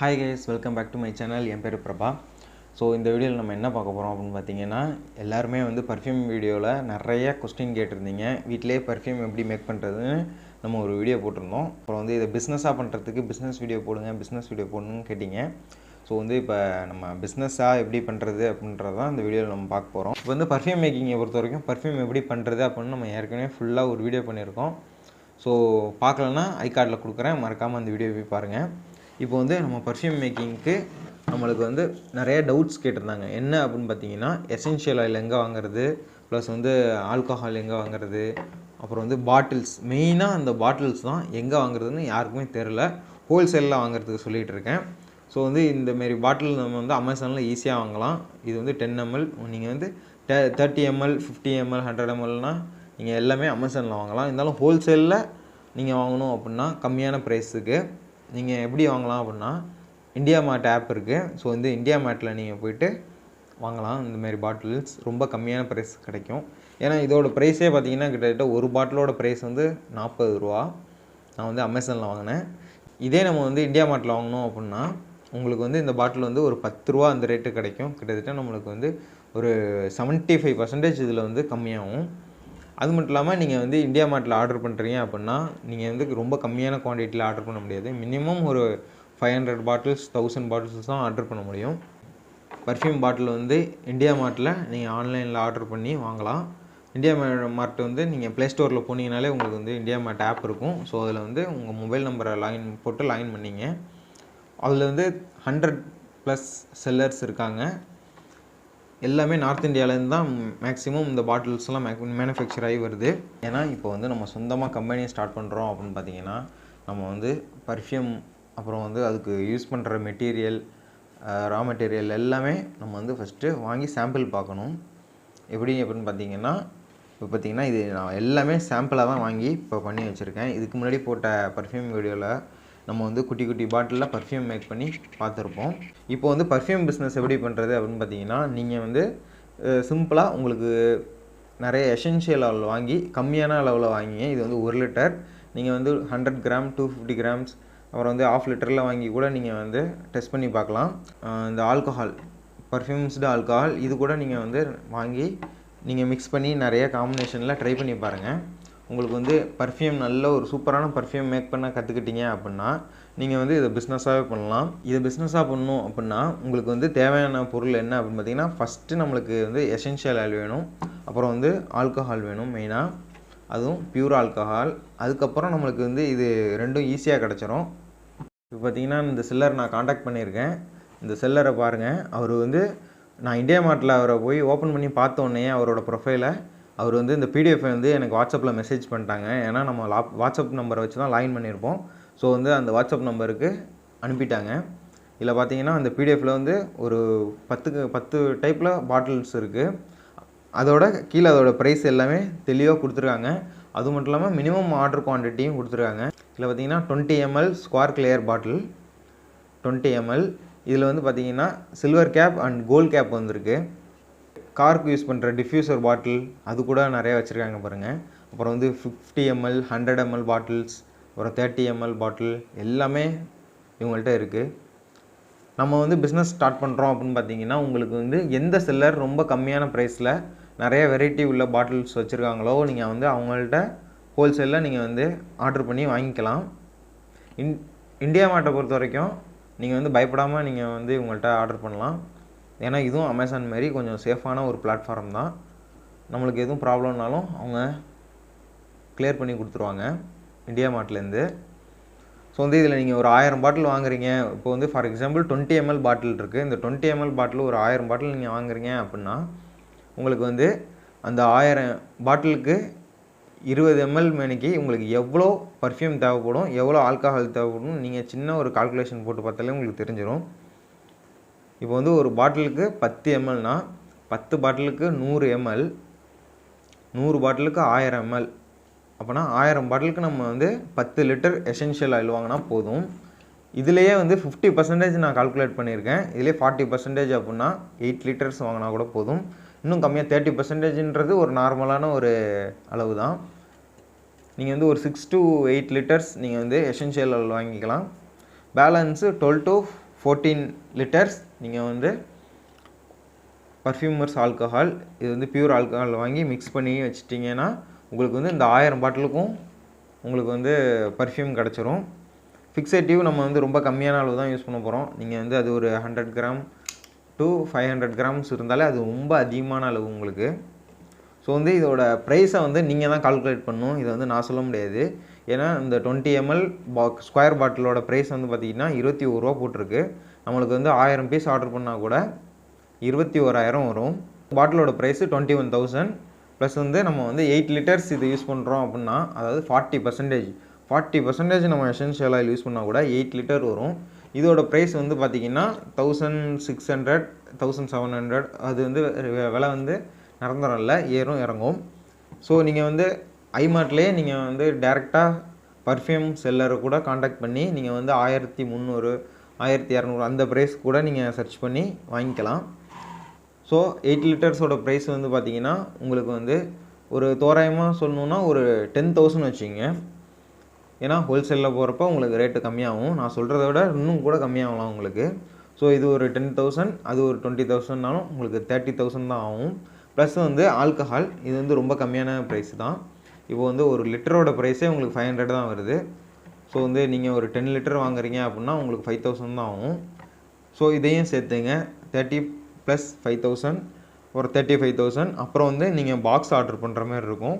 Hi guys welcome back to my channel என் பேர் Prabha. So இந்த வீடியோவில் நம்ம என்ன பார்க்க போகிறோம் அப்படின்னு பார்த்தீங்கன்னா எல்லாருமே வந்து பர்ஃப்யூம் வீடியோவில் நிறைய கொஸ்டின் கேட்டிருந்தீங்க. வீட்டிலே பர்ஃப்யூம் எப்படி மேக் பண்ணுறதுன்னு நம்ம ஒரு வீடியோ போட்டிருந்தோம். அப்புறம் வந்து இதை பிஸ்னஸாக பண்ணுறதுக்கு பிஸ்னஸ் வீடியோ போடுங்க பிஸ்னஸ் வீடியோ போடணும்னு கேட்டிங்க. ஸோ வந்து இப்போ நம்ம பிஸ்னஸாக எப்படி பண்ணுறது அப்படின்றது தான் இந்த வீடியோவில் நம்ம பார்க்க போகிறோம் இப்போ வந்து பர்ஃப்யூம் மேக்கிங்கை பொறுத்த வரைக்கும் பர்ஃப்யூம் எப்படி பண்ணுறது அப்படின்னு நம்ம ஏற்கனவே ஃபுல்லாக ஒரு வீடியோ பண்ணியிருக்கோம். ஸோ பார்க்கலன்னா ஐ கார்டில் கொடுக்குறேன். மறக்காமல் அந்த வீடியோ போய் பாருங்கள் இப்போ வந்து நம்ம பர்ஃப்யூம் மேக்கிங்க்கு நம்மளுக்கு வந்து நிறைய டவுட்ஸ் கேட்டிருந்தாங்க. என்ன அப்படின்னு பார்த்தீங்கன்னா எசென்ஷியல் ஆயில் எங்கே வாங்குறது? ப்ளஸ் வந்து ஆல்கஹால் எங்கே வாங்குறது? அப்புறம் வந்து பாட்டில்ஸ் மெயினாக அந்த பாட்டில்ஸ் தான் எங்கே வாங்குறதுன்னு யாருக்குமே தெரில ஹோல்சேலில் வாங்குறதுக்கு சொல்லிகிட்டு இருக்கேன். ஸோ வந்து இந்தமாரி பாட்டில் நம்ம வந்து அமேசானில் ஈஸியாக வாங்கலாம். இது வந்து டென் எம்எல் நீங்கள் வந்து டே thirty ML fifty ML hundred எம்எல்னால் நீங்கள் எல்லாமே அமேசானில் வாங்கலாம். இருந்தாலும் ஹோல்சேலில் நீங்கள் வாங்கணும் அப்படின்னா கம்மியான ப்ரைஸுக்கு நீங்கள் எப்படி வாங்கலாம் அப்படின்னா இந்தியா மார்ட் ஆப் இருக்குது ஸோ வந்து இந்தியா மார்ட்டில் நீங்கள் போயிட்டு வாங்கலாம். இந்தமாரி பாட்டில்ஸ் ரொம்ப கம்மியான ப்ரைஸ் கிடைக்கும். ஏன்னா இதோட ப்ரைஸே பார்த்தீங்கன்னா கிட்டத்தட்ட ஒரு பாட்டிலோட ப்ரைஸ் வந்து நாற்பது ரூபா. நான் வந்து அமேசானில் வாங்கினேன். இதே நம்ம வந்து இந்தியா மார்ட்டில் வாங்கினோம் அப்படின்னா உங்களுக்கு வந்து இந்த பாட்டில் வந்து ஒரு பத்து ரூபா அந்த ரேட்டு கிடைக்கும். கிட்டத்தட்ட நம்மளுக்கு வந்து ஒரு செவன்ட்டி ஃபைவ் பர்சன்டேஜ் இதில் வந்து கம்மியாகும். அது மட்டும் இல்லாமல் நீங்கள் வந்து இந்தியா மார்ட்டில் ஆர்டர் பண்ணுறீங்க அப்படின்னா நீங்கள் வந்து ரொம்ப கம்மியான குவான்டிட்டியில் ஆர்டர் பண்ண முடியாது. மினிமம் ஒரு five hundred bottles thousand bottles தான் ஆர்டர் பண்ண முடியும். பர்ஃப்யூம் பாட்டில் வந்து இந்தியா மார்ட்டில் நீங்கள் ஆன்லைனில் ஆர்டர் பண்ணி வாங்கலாம். இந்தியா மார்ட் வந்து நீங்கள் ப்ளே ஸ்டோரில் போனீங்கனாலே உங்களுக்கு வந்து இந்தியா மார்ட் ஆப் இருக்கும். ஸோ அதில் வந்து உங்கள் மொபைல் நம்பரை லாகின் போட்டு லாகின் பண்ணிங்க. அதில் வந்து ஹண்ட்ரட் ப்ளஸ் செல்லர்ஸ் இருக்காங்க. எல்லாமே நார்த் இந்தியாவிலேருந்து தான் மேக்ஸிமம் இந்த பாட்டில்ஸ்லாம் மேக் மேனுஃபேக்சர் ஆகி வருது. ஏன்னா இப்போ வந்து நம்ம சொந்தமாக கம்பெனியை ஸ்டார்ட் பண்ணுறோம் அப்படின்னு பார்த்தீங்கன்னா நம்ம வந்து பர்ஃப்யூம் அப்புறம் வந்து அதுக்கு யூஸ் பண்ணுற மெட்டீரியல் ரா மெட்டீரியல் எல்லாமே நம்ம வந்து ஃபஸ்ட்டு வாங்கி சாம்பிள் பார்க்கணும். எப்படி அப்படின்னு பார்த்தீங்கன்னா இப்போ பார்த்தீங்கன்னா இது நான் எல்லாமே சாம்பிளாக தான் வாங்கி இப்போ பண்ணி வச்சுருக்கேன். இதுக்கு முன்னாடி போட்ட பர்ஃப்யூம் வீடியோவில் நம்ம வந்து குட்டி குட்டி பாட்டிலில் பர்ஃப்யூம் மேக் பண்ணி பார்த்துருப்போம். இப்போ வந்து பர்ஃப்யூம் பிஸ்னஸ் எப்படி பண்ணுறது அப்படின்னு பார்த்தீங்கன்னா நீங்கள் வந்து சிம்பிளாக உங்களுக்கு நிறைய எசென்ஷியல் அளவில் வாங்கி கம்மியான அளவில் வாங்கிங்க. இது வந்து ஒரு லிட்டர் நீங்கள் வந்து hundred gram two fifty grams அப்புறம் வந்து ஆஃப் லிட்டரில் வாங்கி கூட நீங்கள் வந்து டெஸ்ட் பண்ணி பார்க்கலாம். இந்த ஆல்கஹால் பர்ஃப்யூம்ஸ்டு ஆல்கஹால் இது கூட நீங்கள் வந்து வாங்கி நீங்கள் மிக்ஸ் பண்ணி நிறைய காம்பினேஷனில் ட்ரை பண்ணி பாருங்கள் உங்களுக்கு வந்து பர்ஃப்யூம் நல்ல ஒரு சூப்பரான பர்ஃப்யூம் மேக் பண்ண கற்றுக்கிட்டீங்க அப்படின்னா நீங்கள் வந்து இதை பிஸ்னஸாகவே பண்ணலாம். இதை பிஸ்னஸாக பண்ணணும் அப்படின்னா உங்களுக்கு வந்து தேவையான பொருள் என்ன அப்படின்னு பார்த்தீங்கன்னா ஃபஸ்ட்டு நம்மளுக்கு வந்து எசென்ஷியல் ஆயில் வேணும். அப்புறம் வந்து ஆல்கஹால் வேணும் மெயினாக அதுவும் பியூர் ஆல்கஹால் அதுக்கப்புறம் நம்மளுக்கு வந்து இது ரெண்டும் ஈஸியாக கிடச்சிரும். இப்போ பார்த்தீங்கன்னா இந்த செல்லர் நான் காண்டாக்ட் பண்ணியிருக்கேன். இந்த செல்லரை பாருங்கள் அவர் வந்து நான் இந்தியா மார்ட்டில் அவரை போய் ஓப்பன் பண்ணி பார்த்தோன்னே அவரோட ப்ரொஃபைலை அவர் வந்து இந்த பிடிஎஃப் வந்து எனக்கு வாட்ஸ்அப்பில் மெசேஜ் பண்ணிட்டாங்க. ஏன்னா நம்ம லா வாட்ஸ்அப் நம்பரை வச்சு தான் லாகின் பண்ணியிருப்போம் ஸோ வந்து அந்த வாட்ஸ்அப் நம்பருக்கு அனுப்பிட்டாங்க. இதில் பார்த்தீங்கன்னா அந்த பிடிஎஃப்பில் வந்து ஒரு பத்துக்கு பத்து டைப்பில் பாட்டில்ஸ் இருக்குது அதோட கீழே அதோட ப்ரைஸ் எல்லாமே தெளிவாக கொடுத்துருக்காங்க. அது மட்டும் இல்லாமல் மினிமம் ஆர்டர் குவான்டிட்டியும் கொடுத்துருக்காங்க. இதில் பார்த்தீங்கன்னா twenty ML square clear bottle twenty ML இதில் வந்து பார்த்தீங்கன்னா silver cap and gold cap வந்திருக்கு. காருக்கு யூஸ் பண்ணுற டிஃப்யூசர் பாட்டில் அது கூட நிறைய வச்சுருக்காங்க பாருங்கள் அப்புறம் வந்து fifty ML hundred ML bottles அப்புறம் தேர்ட்டி எம்எல் பாட்டில் எல்லாமே இவங்கள்ட்ட இருக்குது நம்ம வந்து பிஸ்னஸ் ஸ்டார்ட் பண்ணுறோம் அப்படின்னு பார்த்தீங்கன்னா உங்களுக்கு வந்து எந்த செல்லர் ரொம்ப கம்மியான ப்ரைஸில் நிறைய வெரைட்டி உள்ள பாட்டில்ஸ் வச்சுருக்காங்களோ நீங்கள் வந்து அவங்கள்ட்ட ஹோல்சேலில் நீங்கள் வந்து ஆர்டர் பண்ணி வாங்கிக்கலாம். இன் இந்தியா மாட்டை பொறுத்த வரைக்கும் நீங்கள் வந்து பயப்படாமல் நீங்கள் வந்து இவங்கள்ட்ட ஆர்டர் பண்ணலாம். ஏன்னா இதுவும் அமேசான் மாரி கொஞ்சம் சேஃபான ஒரு பிளாட்ஃபார்ம் தான். நம்மளுக்கு எதுவும் ப்ராப்ளம்னாலும் அவங்க கிளியர் பண்ணி கொடுத்துருவாங்க. இந்தியா மார்ட்லேருந்து ஸோ வந்து இதில் நீங்கள் ஒரு ஆயிரம் பாட்டில் வாங்குறீங்க. இப்போ வந்து for example twenty ML bottle இருக்குது இந்த டுவெண்ட்டி எம்எல் பாட்டில் ஒரு ஆயிரம் பாட்டில் நீங்கள் வாங்குறீங்க அப்படின்னா உங்களுக்கு வந்து அந்த ஆயிரம் பாட்டிலுக்கு இருபது எம்எல் மேனிக்கு உங்களுக்கு எவ்வளோ பர்ஃப்யூம் தேவைப்படும் எவ்வளோ ஆல்கஹால் தேவைப்படும் நீங்கள் சின்ன ஒரு கால்குலேஷன் போட்டு பார்த்தாலே உங்களுக்கு தெரிஞ்சிடும் இப்போ வந்து ஒரு பாட்டிலுக்கு பத்து எம்எல்னா பத்து பாட்டிலுக்கு நூறு எம்எல் நூறு பாட்டிலுக்கு ஆயிரம் எம்எல் அப்போனா ஆயிரம் பாட்டிலுக்கு நம்ம வந்து பத்து லிட்டர் எசென்ஷியல் ஆயில் வாங்கினா போதும். இதுலேயே வந்து ஃபிஃப்டி பர்சன்டேஜ் நான் கால்குலேட் பண்ணியிருக்கேன். இதுலேயே ஃபார்ட்டி பர்சன்டேஜ் அப்படின்னா எயிட் லிட்டர்ஸ் வாங்கினா கூட போதும். இன்னும் கம்மியாக தேர்ட்டி பர்சன்டேஜ்ன்றது ஒரு நார்மலான ஒரு அளவு தான் நீங்கள் வந்து ஒரு சிக்ஸ் டு எயிட் லிட்டர்ஸ் நீங்கள் வந்து எசென்ஷியல் ஆயில் வாங்கிக்கலாம். Balance twelve to fourteen litres நீங்கள் வந்து பர்ஃப்யூமர்ஸ் ஆல்கஹால் இது வந்து பியூர் ஆல்கஹால் வாங்கி மிக்ஸ் பண்ணி வச்சிட்டிங்கன்னா உங்களுக்கு வந்து இந்த ஆயிரம் பாட்டிலுக்கும் உங்களுக்கு வந்து பர்ஃப்யூம் கிடச்சிரும். ஃபிக்ஸேட்டிவ் நம்ம வந்து ரொம்ப கம்மியான அளவு தான் யூஸ் பண்ண போகிறோம் நீங்கள் வந்து அது ஒரு hundred gram to five hundred grams இருந்தாலே அது ரொம்ப அதிகமான அளவு உங்களுக்கு. ஸோ வந்து இதோட ப்ரைஸை வந்து நீங்கள் தான் கால்குலேட் பண்ணணும். இதை வந்து நான் சொல்ல முடியாது. ஏன்னா இந்த டுவெண்ட்டி எம்எல் பா ஸ்கொயர் பாட்டிலோட ப்ரைஸ் வந்து பார்த்திங்கன்னா இருபத்தி ஒரு ரூபா போட்டிருக்கு. நம்மளுக்கு வந்து ஆயிரம் பீஸ் ஆர்டர் பண்ணால் கூட இருபத்தி ஓராயிரம் வரும். பாட்டிலோட price twenty one thousand plus வந்து நம்ம வந்து எயிட் லிட்டர்ஸ் இது யூஸ் பண்ணுறோம் அப்படின்னா அதாவது ஃபார்ட்டி பர்சன்டேஜ் ஃபார்ட்டி பர்சன்டேஜ் நம்ம எசென்ஷியல் ஆயில் யூஸ் பண்ணால் கூட எயிட் லிட்டர் வரும். இதோட ப்ரைஸ் வந்து பார்த்திங்கன்னா thousand six hundred thousand seven hundred அது வந்து விலை வந்து நிரந்தரம் இல்லை ஏறும் இறங்கும். ஸோ நீங்கள் வந்து ஐமார்ட்லேயே நீங்கள் வந்து டேரெக்டாக பர்ஃப்யூம் செல்லரை கூட காண்டாக்ட் பண்ணி நீங்கள் வந்து ஆயிரத்தி முந்நூறு ஆயிரத்தி இரநூறு அந்த ப்ரைஸ் கூட நீங்கள் சர்ச் பண்ணி வாங்கிக்கலாம். ஸோ எயிட் லிட்டர்ஸோட ப்ரைஸ் வந்து பார்த்திங்கன்னா உங்களுக்கு வந்து ஒரு தோராயமாக சொல்லணுன்னா ஒரு டென் தௌசண்ட் வச்சுங்க ஏன்னா ஹோல்சேலில் போகிறப்ப உங்களுக்கு ரேட்டு கம்மியாகும். நான் சொல்கிறத விட இன்னும் கூட கம்மியாகலாம் உங்களுக்கு. ஸோ இது ஒரு டென் தௌசண்ட் அது ஒரு டுவெண்ட்டி தௌசண்ட்னாலும் உங்களுக்கு தேர்ட்டி தௌசண்ட் தான் ஆகும். ப்ளஸ் வந்து ஆல்கஹால் இது வந்து ரொம்ப கம்மியான ப்ரைஸ் தான். இப்போ வந்து ஒரு லிட்டரோட ப்ரைஸே உங்களுக்கு ஃபைவ் ஹண்ட்ரட் தான் வருது. ஸோ வந்து நீங்கள் ஒரு டென் லிட்டர் வாங்குறீங்க அப்படின்னா உங்களுக்கு ஃபைவ் தௌசண்ட் தான் ஆகும். ஸோ இதையும் சேர்த்துங்க. தேர்ட்டி ப்ளஸ் ஃபைவ் தௌசண்ட் ஒரு தேர்ட்டி ஃபைவ் தௌசண்ட் அப்புறம் வந்து நீங்கள் பாக்ஸ் ஆர்டர் பண்ணுற மாதிரி இருக்கும்.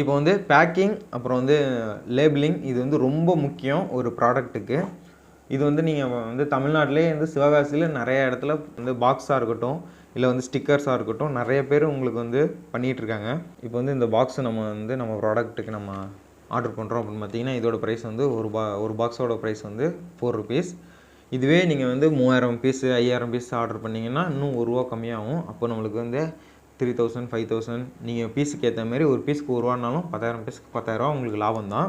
இப்போ வந்து பேக்கிங் அப்புறம் வந்து லேபிளிங் இது வந்து ரொம்ப முக்கியம் ஒரு ப்ராடக்ட்டுக்கு இது வந்து நீங்கள் வந்து தமிழ்நாட்டிலே வந்து சிவகாசியில் நிறைய இடத்துல வந்து பாக்ஸாக இருக்கட்டும். இல்லை வந்து ஸ்டிக்கர்ஸாக இருக்கட்டும் நிறைய பேர் உங்களுக்கு வந்து பண்ணிகிட்ருக்காங்க. இப்போ வந்து இந்த பாக்ஸு நம்ம வந்து நம்ம ப்ராடக்ட்டுக்கு நம்ம ஆர்டர் பண்ணுறோம் அப்படின்னு பார்த்தீங்கன்னா இதோட ப்ரைஸ் வந்து ஒரு பா ஒரு பாக்ஸோட ப்ரைஸ் வந்து ஃபோர் ருபீஸ் இதுவே நீங்கள் வந்து மூவாயிரம் பீஸ் ஐயாயிரம் பீஸ் ஆர்டர் பண்ணிங்கன்னா இன்னும் ஒரு ரூபா கம்மியாகும். அப்போ நம்மளுக்கு வந்து த்ரீ தௌசண்ட் ஃபைவ் தௌசண்ட் நீங்கள் பீஸுக்கு ஏற்ற மாதிரி ஒரு பீஸுக்கு ஒரு ரூபானாலும் பத்தாயிரம் பீஸுக்கு பத்தாயிரரூவா உங்களுக்கு லாபம் தான்.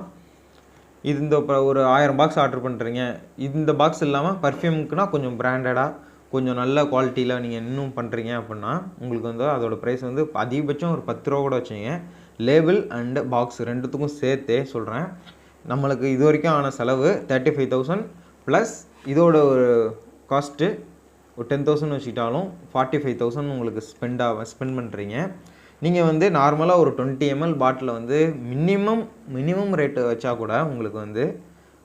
இது இந்த இப்போ ஒரு ஆயிரம் பாக்ஸ் ஆர்டர் பண்ணுறீங்க இந்த பாக்ஸ் இல்லாமல் பர்ஃப்யூமுக்குனா கொஞ்சம் பிராண்டடாக கொஞ்சம் நல்ல குவாலிட்டியில் நீங்கள் இன்னும் பண்ணுறீங்க அப்படின்னா உங்களுக்கு வந்து அதோடய ப்ரைஸ் வந்து அதிகபட்சம் ஒரு பத்து ரூபா கூட வச்சுங்க லேபிள் அண்டு பாக்ஸ் ரெண்டுத்துக்கும் சேர்த்தே சொல்கிறேன் நம்மளுக்கு இது வரைக்கும் ஆன செலவு தேர்ட்டி ஃபைவ் தௌசண்ட் ப்ளஸ் இதோட ஒரு காஸ்ட்டு ஒரு டென் தௌசண்ட் வச்சுக்கிட்டாலும் ஃபார்ட்டி ஃபைவ் தௌசண்ட் உங்களுக்கு ஸ்பெண்ட் ஆக ஸ்பெண்ட் பண்ணுறீங்க நீங்கள் வந்து நார்மலாக ஒரு டுவெண்ட்டி எம்எல் பாட்டில் வந்து மினிமம் மினிமம் ரேட்டு வச்சா கூட உங்களுக்கு வந்து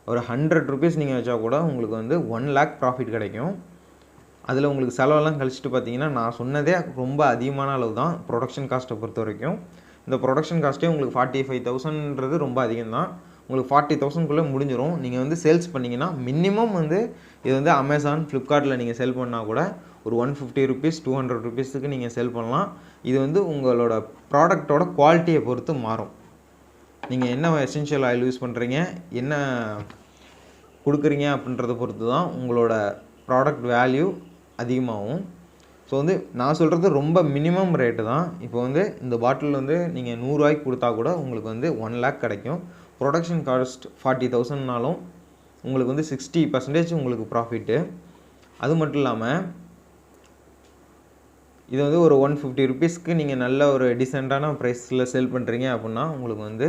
ஒரு ஹண்ட்ரட் ருபீஸ் நீங்கள் வச்சா கூட உங்களுக்கு வந்து ஒன் லேக் ப்ராஃபிட் கிடைக்கும். அதில் உங்களுக்கு செலவெல்லாம் கழிச்சிட்டு பார்த்தீங்கன்னா நான் சொன்னதே ரொம்ப அதிகமான அளவு தான் ப்ரொடக்ஷன் காஸ்ட்டை பொறுத்த வரைக்கும். இந்த ப்ரொடக்ஷன் காஸ்ட்டே உங்களுக்கு ஃபார்ட்டி ஃபைவ் தௌசண்ட்ன்றது ரொம்ப அதிகம் தான் உங்களுக்கு ஃபார்ட்டி தௌசண்ட்குள்ளே முடிஞ்சிடும் நீங்கள் வந்து சேல்ஸ் பண்ணிங்கன்னா மினிமம் வந்து இது வந்து அமேசான் ஃப்ளிப்கார்ட்டில் நீங்கள் செல் பண்ணால் கூட ஒரு one fifty rupees two hundred ருபீஸுக்கு நீங்கள் செல் பண்ணலாம். இது வந்து உங்களோட ப்ராடக்ட்டோட குவாலிட்டியை பொறுத்து மாறும். நீங்கள் என்ன எசென்ஷியல் ஆயில் யூஸ் பண்ணுறீங்க என்ன கொடுக்குறீங்க அப்படின்றத பொறுத்து தான் உங்களோட ப்ராடக்ட் வேல்யூ அதிகமாகும். ஸோ வந்து நான் சொல்கிறது ரொம்ப மினிமம் ரேட்டு தான். இப்போ வந்து இந்த பாட்டில் வந்து நீங்கள் நூறுரூவாய்க்கு கொடுத்தா கூட உங்களுக்கு வந்து ஒன் லேக் கிடைக்கும். ப்ரொடக்ஷன் காஸ்ட் ஃபார்ட்டி தௌசண்ட்னாலும் உங்களுக்கு வந்து சிக்ஸ்டி பர்சன்டேஜ் உங்களுக்கு ப்ராஃபிட்டு அது மட்டும் இல்லாமல் இது வந்து ஒரு ஒன் ஃபிஃப்டி ருபீஸ்க்கு நீங்கள் நல்ல ஒரு டீசெண்டான ப்ரைஸில் செல் பண்ணுறீங்க அப்படின்னா உங்களுக்கு வந்து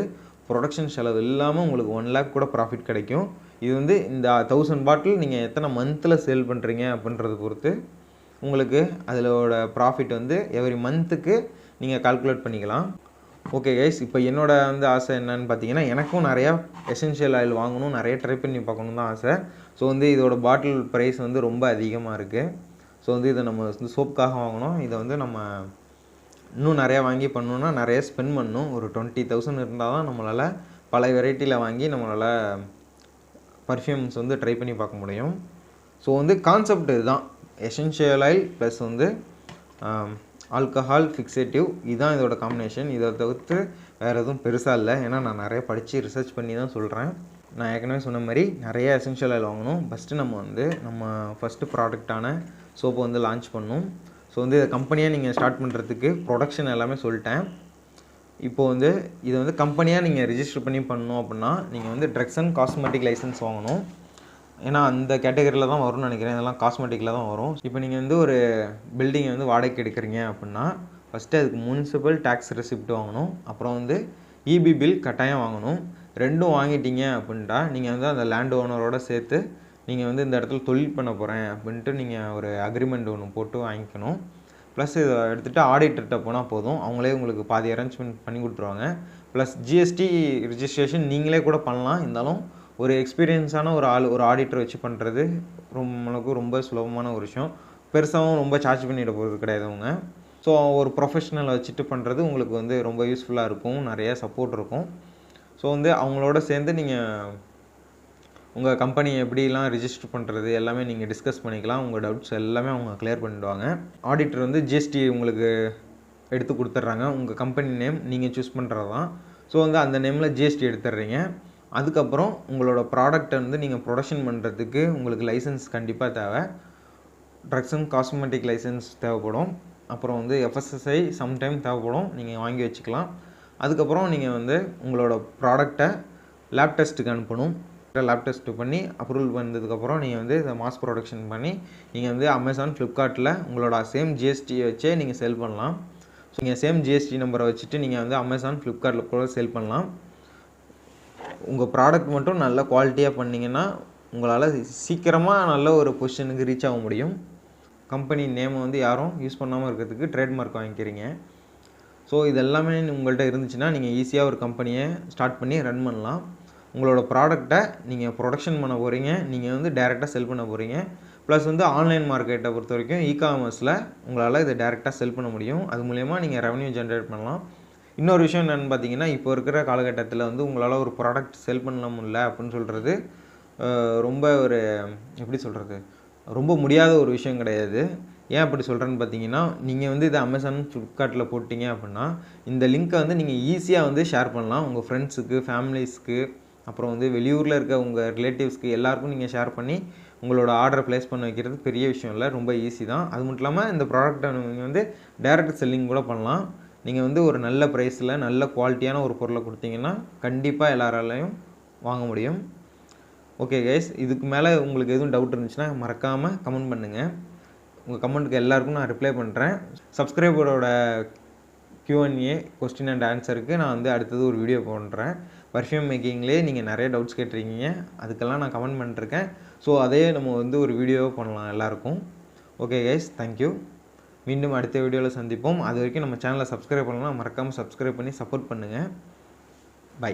ப்ரொடக்ஷன் செலவு இல்லாமல் உங்களுக்கு ஒன் லேக் கூட ப்ராஃபிட் கிடைக்கும். இது வந்து இந்த தௌசண்ட் பாட்டில் நீங்கள் எத்தனை மந்தில் சேல் பண்ணுறீங்க அப்படின்றத பொறுத்து உங்களுக்கு அதிலோட ப்ராஃபிட் வந்து எவ்ரி மந்த்துக்கு நீங்கள் கால்குலேட் பண்ணிக்கலாம். ஓகே கைஸ் இப்போ என்னோட வந்து ஆசை என்னன்னு பார்த்தீங்கன்னா எனக்கும் நிறையா எசென்ஷியல் ஆயில் வாங்கணும் நிறைய ட்ரை பண்ணி பார்க்கணும் தான் ஆசை. ஸோ வந்து இதோட பாட்டில் ப்ரைஸ் வந்து ரொம்ப அதிகமாக இருக்குது ஸோ வந்து இதை நம்ம வந்து சோப்புக்காக வாங்கணும். இதை வந்து நம்ம இன்னும் நிறையா வாங்கி பண்ணணுன்னா நிறைய ஸ்பெண்ட் பண்ணணும். ஒரு டுவெண்ட்டி தௌசண்ட் இருந்தால் தான் நம்மளால் பல வெரைட்டியில் வாங்கி நம்மளால் பர்ஃப்யூம்ஸ் வந்து ட்ரை பண்ணி பார்க்க முடியும். ஸோ வந்து கான்செப்ட் இதுதான். எசென்ஷியல் ஆயில் ப்ளஸ் வந்து ஆல்கஹால் ஃபிக்ஸேட்டிவ் இதுதான் இதோட காம்பினேஷன் இதை தவிர்த்து வேறு எதுவும் பெருசாக இல்லை. ஏன்னா நான் நிறைய படித்து ரிசர்ச் பண்ணி தான் சொல்கிறேன் நான் ஏற்கனவே சொன்ன மாதிரி நிறைய எசென்ஷியல் ஆயில் வாங்கணும். ஃபஸ்ட்டு நம்ம வந்து நம்ம ஃபஸ்ட்டு ப்ராடக்டான சோப்பை வந்து லான்ச் பண்ணணும். ஸோ வந்து இதை கம்பெனியாக நீங்கள் ஸ்டார்ட் பண்ணுறதுக்கு ப்ரொடக்ஷன் எல்லாமே சொல்லிட்டேன். இப்போ வந்து இதை வந்து கம்பெனியாக நீங்கள் ரிஜிஸ்டர் பண்ணி பண்ணணும் அப்படின்னா நீங்கள் வந்து ட்ரக்ஸ் அண்ட் காஸ்மெட்டிக் லைசன்ஸ் வாங்கணும். ஏன்னா அந்த கேட்டகரியில் தான் வரும்னு நினைக்கிறேன். இதெல்லாம் காஸ்மெட்டிக்கில் தான் வரும். இப்போ நீங்கள் வந்து ஒரு பில்டிங்கை வந்து வாடகைக்கு எடுக்கிறீங்க அப்படின்னா ஃபஸ்ட்டு அதுக்கு முனிசிபல் டேக்ஸ் ரெசிப்ட் வாங்கணும். அப்புறம் வந்து இபி பில் கட்டாயம் வாங்கணும். ரெண்டும் வாங்கிட்டீங்க அப்படின்ட்டா நீங்கள் வந்து அந்த லேண்ட் ஓனரோட சேர்த்து நீங்கள் வந்து இந்த இடத்துல தொழில் பண்ண போகிறேன் அப்படின்ட்டு நீங்கள் ஒரு அக்ரிமெண்ட் ஒன்று போட்டு வாங்கிக்கணும். ப்ளஸ் இதை எடுத்துகிட்டு ஆடிட்டர்கிட்ட போனால் போதும். அவங்களே உங்களுக்கு பாதி அரேஞ்ச்மெண்ட் பண்ணி கொடுத்துருவாங்க. ப்ளஸ் ஜிஎஸ்டி ரிஜிஸ்ட்ரேஷன் நீங்களே கூட பண்ணலாம். இருந்தாலும் ஒரு எக்ஸ்பீரியன்ஸான ஒரு ஆள் ஒரு ஆடிட்டர் வச்சு பண்ணுறது ரொம்ப நம்மளுக்கு ரொம்ப சுலபமான ஒரு விஷயம். பெருசாகவும் ரொம்ப சார்ஜ் பண்ணிட போகிறது கிடையாது அவங்க. ஸோ ஒரு ப்ரொஃபஷனலை வச்சுட்டு பண்ணுறது உங்களுக்கு வந்து ரொம்ப யூஸ்ஃபுல்லாக இருக்கும். நிறைய சப்போர்ட் இருக்கும். ஸோ வந்து அவங்களோட சேர்ந்து நீங்கள் உங்கள் கம்பெனி எப்படிலாம் ரிஜிஸ்டர் பண்ணுறது எல்லாமே நீங்கள் டிஸ்கஸ் பண்ணிக்கலாம். உங்கள் டவுட்ஸ் எல்லாமே அவங்க கிளியர் பண்ணிடுவாங்க. ஆடிட்டர் வந்து ஜிஎஸ்டி உங்களுக்கு எடுத்து கொடுத்துட்றாங்க. உங்கள் கம்பெனி நேம் நீங்கள் சூஸ் பண்ணுறது தான் ஸோ வந்து அந்த நேமில் ஜிஎஸ்டி எடுத்துடுறீங்க. அதுக்கப்புறம் உங்களோட ப்ராடக்ட்டை வந்து நீங்கள் ப்ரொடக்ஷன் பண்ணுறதுக்கு உங்களுக்கு லைசன்ஸ் கண்டிப்பாக தேவை. ட்ரக்ஸ் அண்ட் காஸ்மெட்டிக் லைசன்ஸ் தேவைப்படும். அப்புறம் வந்து எஃப்எஸ்எஸ்ஐ சம்டைம் தேவைப்படும். நீங்கள் வாங்கி வச்சுக்கலாம். அதுக்கப்புறம் நீங்கள் வந்து உங்களோட ப்ராடக்டை லேப் டெஸ்ட்டுக்கு அனுப்பணும். லேப் டெஸ்ட் பண்ணி அப்ரூவல் வந்ததுக்கப்புறம் நீங்கள் வந்து இதை மாஸ் ப்ரொடக்ஷன் பண்ணி நீங்கள் வந்து அமேசான் ஃப்ளிப்கார்ட்டில் உங்களோட சேம் ஜிஎஸ்டியை வச்சே நீங்கள் செல் பண்ணலாம். ஸோ நீங்கள் சேம் ஜிஎஸ்டி நம்பரை வச்சுட்டு நீங்கள் வந்து அமேசான் ஃப்ளிப்கார்ட்டில் கூட செல் பண்ணலாம். உங்கள் ப்ராடக்ட் மட்டும் நல்ல குவாலிட்டியாக பண்ணிங்கன்னா உங்களால் சீக்கிரமாக நல்ல ஒரு பொசிஷனுக்கு ரீச் ஆக முடியும். கம்பெனி நேமை வந்து யாரும் யூஸ் பண்ணாமல் இருக்கிறதுக்கு ட்ரேட்மார்க் வாங்கிக்கிறீங்க. ஸோ இது எல்லாமே உங்கள்கிட்ட இருந்துச்சுன்னா நீங்கள் ஈஸியாக ஒரு கம்பெனியை ஸ்டார்ட் பண்ணி ரன் பண்ணலாம். உங்களோட ப்ராடக்டை நீங்கள் ப்ரொடக்ஷன் பண்ண போகிறீங்க நீங்கள் வந்து டேரெக்டாக செல் பண்ண போகிறீங்க ப்ளஸ் வந்து ஆன்லைன் மார்க்கெட்டை பொறுத்த வரைக்கும் இ காமர்ஸில் உங்களால் இதை டேரெக்டாக செல் பண்ண முடியும். அது மூலயமா நீங்கள் ரெவன்யூ ஜென்ரேட் பண்ணலாம். இன்னொரு விஷயம் என்னென்னு பார்த்தீங்கன்னா இப்போ இருக்கிற காலகட்டத்தில் வந்து உங்களால் ஒரு ப்ராடக்ட் செல் பண்ண முடியல அப்படின்னு சொல்கிறது ரொம்ப ஒரு எப்படி சொல்கிறது ரொம்ப முடியாத ஒரு விஷயம் கிடையாது. ஏன் அப்படி சொல்கிறேன்னு பார்த்தீங்கன்னா நீங்கள் வந்து இதை அமேசான் ஃப்ளிப்கார்ட்டில் போட்டிங்க அப்படின்னா இந்த லிங்க்கை வந்து நீங்கள் ஈஸியாக வந்து ஷேர் பண்ணலாம். உங்கள் ஃப்ரெண்ட்ஸுக்கு ஃபேமிலிஸ்க்கு அப்புறம் வந்து வெளியூரில் இருக்க உங்கள் ரிலேட்டிவ்ஸ்க்கு எல்லாருக்கும் நீங்கள் ஷேர் பண்ணி உங்களோட ஆர்டரை ப்ளேஸ் பண்ண வைக்கிறது பெரிய விஷயம் இல்லை ரொம்ப ஈஸி தான். அது மட்டும் இல்லாமல் இந்த ப்ராடக்ட்டை நீங்கள் வந்து டைரக்ட் செல்லிங் கூட பண்ணலாம். நீங்கள் வந்து ஒரு நல்ல ப்ரைஸில் நல்ல குவாலிட்டியான ஒரு பொருளை கொடுத்தீங்கன்னா கண்டிப்பாக எல்லாராலையும் வாங்க முடியும். ஓகே கைஸ் இதுக்கு மேலே உங்களுக்கு எதுவும் டவுட் இருந்துச்சுன்னா மறக்காமல் கமெண்ட் பண்ணுங்கள் உங்கள் கமெண்ட்டுக்கு எல்லாருக்கும் நான் ரிப்ளை பண்ணுறேன் சப்ஸ்கிரைபரோட Q N A question and ஆன்சருக்கு நான் வந்து அடுத்தது ஒரு வீடியோ பண்ணுறேன் பர்ஃப்யூம் மேக்கிங்லேயே நீங்கள் நிறைய டவுட்ஸ் கேட்டிருக்கீங்க. அதுக்கெல்லாம் நான் கமெண்ட் பண்ணிருக்கேன் ஸோ அதே நம்ம வந்து ஒரு வீடியோ பண்ணலாம் எல்லாருக்கும். ஓகே கைஸ் தேங்க்யூ மீண்டும் அடுத்த வீடியோவில் சந்திப்போம். அது வரைக்கும் நம்ம சேனலை சப்ஸ்கிரைப் பண்ணலாம் மறக்காமல் சப்ஸ்கிரைப் பண்ணி சப்போர்ட் பண்ணுங்கள் பை